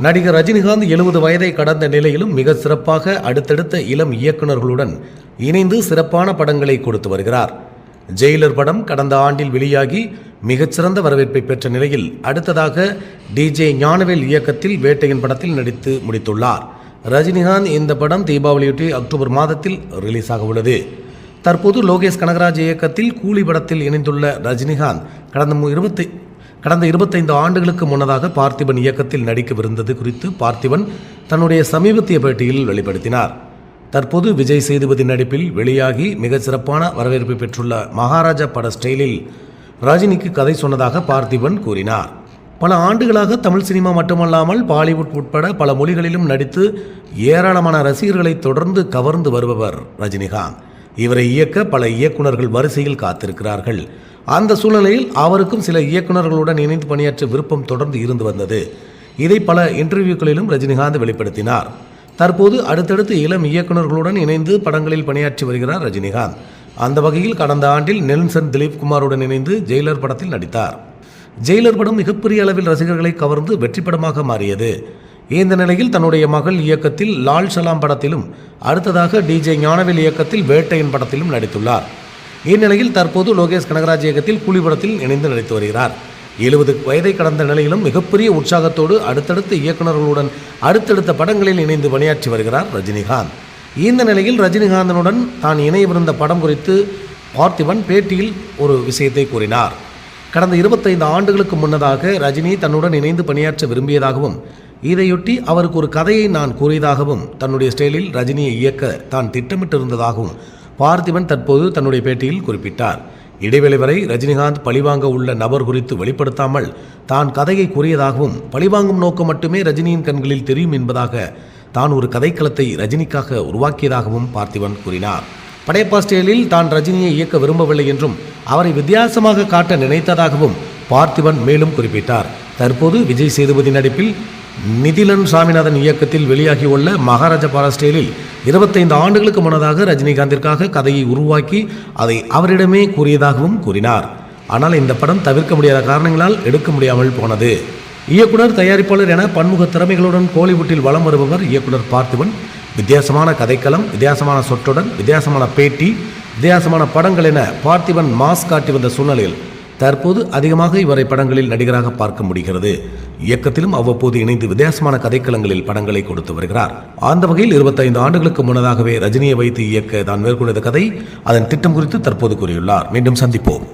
நடிகர் ரஜினிகாந்த் எழுபது வயதை கடந்த நிலையிலும் மிக சிறப்பாக அடுத்தடுத்த இளம் இயக்குனர்களுடன் இணைந்து சிறப்பான படங்களை கொடுத்து வருகிறார். ஜெயிலர் படம் கடந்த ஆண்டில் வெளியாகி மிகச்சிறந்த வரவேற்பை பெற்ற நிலையில் அடுத்ததாக டிஜே ஞானவேல் இயக்கத்தில் வேட்டையின் படத்தில் நடித்து முடித்துள்ளார். ரஜினிகாந்த் இந்த படம் தீபாவளியொட்டி அக்டோபர் மாதத்தில் ரிலீஸ் ஆக உள்ளது. தற்போது லோகேஷ் கனகராஜ் இயக்கத்தில் கூலி படத்தில் இணைந்துள்ள ரஜினிகாந்த் கடந்த இருபத்தி கடந்த இருபத்தைந்து ஆண்டுகளுக்கு முன்னதாக பார்த்திபன் இயக்கத்தில் நடிக்கவிருந்தது குறித்து பார்த்திபன் தன்னுடைய சமீபத்திய பேட்டியில் வெளிப்படுத்தினார். தற்போது விஜய் சேதுபதி நடிப்பில் வெளியாகி மிகச் சிறப்பான வரவேற்பை பெற்றுள்ள மகாராஜா பட ஸ்டைலில் ரஜினிக்கு கதை சொன்னதாக பார்த்திபன் கூறினார். பல ஆண்டுகளாக தமிழ் சினிமா மட்டுமல்லாமல் பாலிவுட் உட்பட பல மொழிகளிலும் நடித்து ஏராளமான ரசிகர்களை தொடர்ந்து கவர்ந்து வருபவர் ரஜினிகாந்த். இவரை இயக்க பல இயக்குனர்கள் வரிசையில் காத்திருக்கிறார்கள். அந்த சூழ்நிலையில் அவருக்கும் சில இயக்குனர்களுடன் இணைந்து பணியாற்ற விருப்பம் தொடர்ந்து இருந்து வந்தது. இதை பல இன்டர்வியூக்களிலும் ரஜினிகாந்த் வெளிப்படுத்தினார். தற்போது அடுத்தடுத்து இளம் இயக்குனர்களுடன் இணைந்து படங்களில் பணியாற்றி வருகிறார் ரஜினிகாந்த். அந்த வகையில் கடந்த ஆண்டில் நெல்சன் திலீப் குமாருடன் இணைந்து ஜெயிலர் படத்தில் நடித்தார். ஜெயிலர் படம் மிகப்பெரிய அளவில் ரசிகர்களை கவர்ந்து வெற்றி படமாக மாறியது. இந்த நிலையில் தன்னுடைய மகள் இயக்கத்தில் லால் சலாம் படத்திலும் அடுத்ததாக டிஜே ஞானவேல் இயக்கத்தில் வேட்டையன் படத்திலும் நடித்துள்ளார். இந்நிலையில் தற்போது லோகேஷ் கனகராஜ் இயக்கத்தில் கூலி படத்தில் இணைந்து நடித்து வருகிறார். எழுபது வயதை கடந்த நிலையிலும் மிகப்பெரிய உற்சாகத்தோடு அடுத்தடுத்த இயக்குனர்களுடன் அடுத்தடுத்த படங்களில் இணைந்து பணியாற்றி வருகிறார் ரஜினிகாந்த். இந்த நிலையில் ரஜினிகாந்தனுடன் தான் இணையவிருந்த படம் குறித்து பார்த்திபன் பேட்டியில் ஒரு விஷயத்தை கூறினார். கடந்த இருபத்தைந்து ஆண்டுகளுக்கு முன்னதாக ரஜினி தன்னுடன் இணைந்து பணியாற்ற விரும்பியதாகவும் இதையொட்டி அவருக்கு ஒரு கதையை நான் கூறியதாகவும் தன்னுடைய ஸ்டைலில் ரஜினியை இயக்க தான் திட்டமிட்டிருந்ததாகவும் பார்த்திபன் தற்போது தன்னுடைய பேட்டியில் குறிப்பிட்டார். இடைவேளை வரை ரஜினிகாந்த் பழிவாங்க உள்ள நபர் குறித்து வெளிப்படுத்தாமல் தான் கதையை கூறியதாகவும் பழிவாங்கும் நோக்கம் மட்டுமே ரஜினியின் கண்களில் தெரியும் என்பதாக தான் ஒரு கதைக்களத்தை ரஜினிக்காக உருவாக்கியதாகவும் பார்த்திபன் கூறினார். படையப்பா ஸ்டைலில் தான் ரஜினியை இயக்க விரும்பவில்லை என்றும் அவரை வித்தியாசமாக காட்ட நினைத்ததாகவும் பார்த்திபன் மேலும் குறிப்பிட்டார். தற்போது விஜய் சேதுபதி நடிப்பில் நிதிலன் சாமிநாதன் இயக்கத்தில் வெளியாகியுள்ள மகாராஜா பாராஸ்டைலில் இருபத்தைந்து ஆண்டுகளுக்கு முன்னதாக ரஜினிகாந்திற்காக கதையை உருவாக்கி அதை அவரிடமே கூறியதாகவும் கூறினார். ஆனால் இந்த படம் தவிர்க்க முடியாத காரணங்களால் எடுக்க முடியாமல் போனது. இயக்குனர் தயாரிப்பாளர் என பன்முக திறமைகளுடன் கோலிவுட்டில் வலம் வருபவர் இயக்குனர் பார்த்திபன். வித்தியாசமான கதைக்களம் வித்தியாசமான சொற்றுடன் வித்தியாசமான பேட்டி வித்தியாசமான படங்கள் என பார்த்திபன் மாஸ் காட்டி வந்த சூழ்நிலையில் தற்போது அதிகமாக இவரை படங்களில் நடிகராக பார்க்க முடிகிறது. இயக்கத்திலும் அவ்வப்போது இணைந்து வித்தியாசமான கதைக்களங்களில் படங்களை கொடுத்து வருகிறார். அந்த வகையில் இருபத்தைந்து ஆண்டுகளுக்கு முன்னதாகவே ரஜினியை வைத்து இயக்க தான் மேற்கொண்ட கதை. அதன் திட்டம் குறித்து தற்போது கூறியுள்ளார். மீண்டும் சந்திப்போம்.